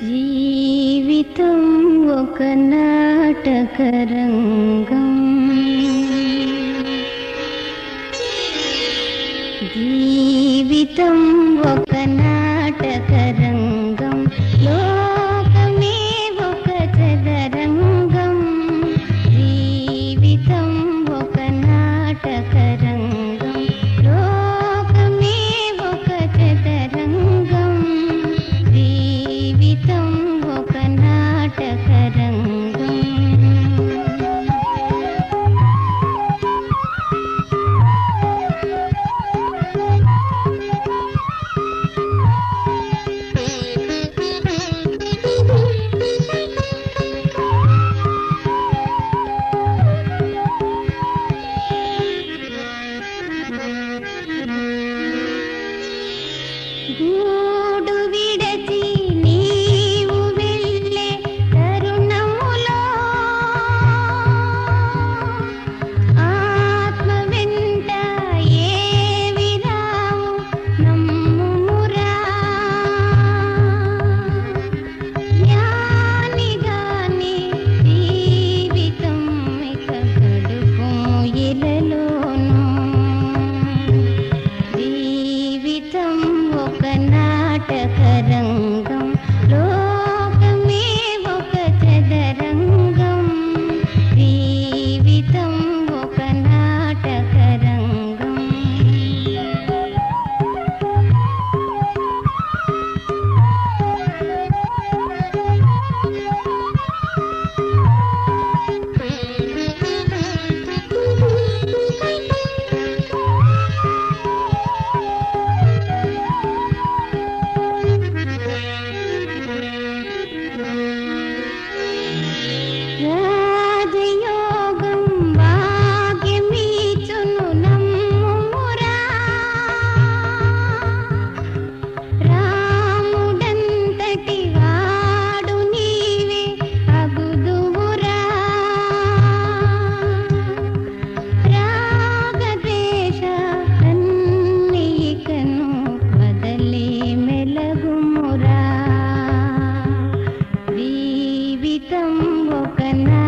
జీవితం ఒక నాటకరంగం. జీవితం ఒక నాటకరంగం Dios. జీవితం ఒక నా